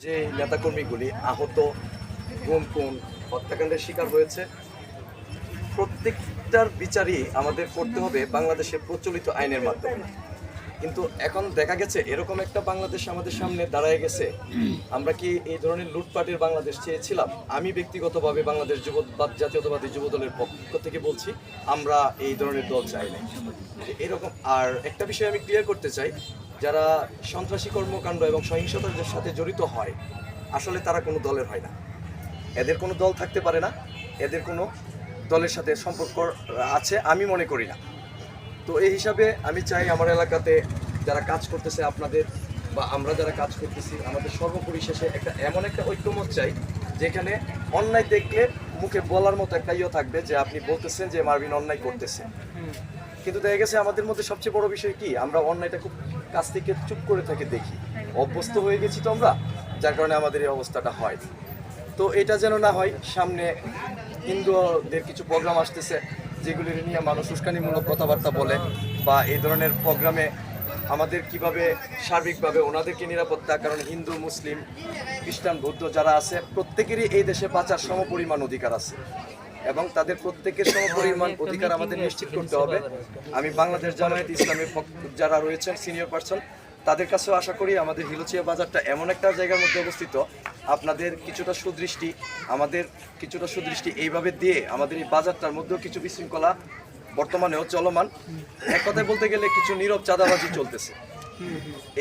যে নেতাকর্মীগুলি আহত গুম খুন হত্যাকাণ্ডের শিকার হয়েছে। প্রত্যেকটার বিচারই আমাদের করতে হবে বাংলাদেশের প্রচলিত আইনের মাধ্যমে। কিন্তু এখন দেখা গেছে এরকম একটা বাংলাদেশ আমাদের সামনে দাঁড়ায় গেছে। আমরা কি এই ধরনের লুটপাটের বাংলাদেশ চেয়েছিলাম? আমি ব্যক্তিগতভাবে বাংলাদেশ যুব জাতীয়তাবাদী যুব দলের পক্ষ থেকে বলছি আমরা এই ধরনের দল চাই না এরকম আর একটা বিষয় আমি ক্লিয়ার করতে চাই যারা সন্ত্রাসী কর্মকাণ্ড এবং সহিংসতার সাথে জড়িত হয়, আসলে তারা কোনো দলের হয় না। এদের কোনো দল থাকতে পারে না, এদের কোনো দলের সাথে সম্পর্ক আছে আমি মনে করি না। তো এই হিসাবে আমি চাই আমার এলাকাতে যারা কাজ করতেছে আপনাদের বা আমরা যারা কাজ করতেছি, আমাদের সর্বপরিশেষে একটা এমন একটা ঐক্যমত চাই, যেখানে অন্যায় দেখলে মুখে বলার মতো একটা ইয়ে থাকবে যে আপনি বলতেছেন যে মার্ভিন অন্যায় করতেছে। কিন্তু দেখা গেছে আমাদের মধ্যে সবচেয়ে বড় বিষয় কি? আমরা অন্যায়টা খুব কাছ থেকে চুপ করে থেকে দেখি। অভ্যস্ত হয়ে গেছি তো আমরা, যার কারণে আমাদের এই অবস্থাটা হয়। তো এটা যেন না হয়, সামনে হিন্দুদের কিছু প্রোগ্রাম আসতেছে, যেগুলি নিয়ে মানুষ উস্কানিমূলক কথাবার্তা বলে বা এই ধরনের প্রোগ্রামে আমাদের কীভাবে সার্বিকভাবে ওনাদেরকে নিরাপত্তা, কারণ হিন্দু, মুসলিম, খ্রিস্টান, বৌদ্ধ যারা আছে, প্রত্যেকেরই এই দেশে বাঁচার সমপরিমাণ অধিকার আছে। এবং তাদের প্রত্যেকের সমপরিমাণ অধিকার আমাদের নিশ্চিত করতে হবে। আমি বাংলাদেশ জামায়াত ইসলামের যারা রয়েছেন সিনিয়র পার্সন তাদের কাছেও আশা করি আমাদের হিলুচিয়া বাজারটা এমন একটা জায়গার মধ্যে অবস্থিত। আপনাদের কিছুটা সুদৃষ্টি, আমাদের কিছুটা সুদৃষ্টি এইভাবে দিয়ে আমাদের এই বাজারটার মধ্যেও কিছু বিশৃঙ্খলা বর্তমানেও চলমান। এক কথায় বলতে গেলে কিছু নীরব চাঁদাবাজি চলতেছে।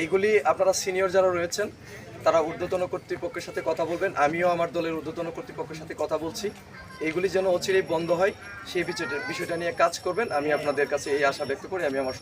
এইগুলি আপনারা সিনিয়র যারা রয়েছেন তারা ঊর্ধ্বতন কর্তৃপক্ষের সাথে কথা বলবেন, আমিও আমার দলের ঊর্ধ্বতন কর্তৃপক্ষের সাথে কথা বলছি। এইগুলি যেন অচিরেই বন্ধ হয়, সেই বিষয়টা নিয়ে কাজ করবেন। আমি আপনাদের কাছে এই আশা ব্যক্ত করি, আমি আমার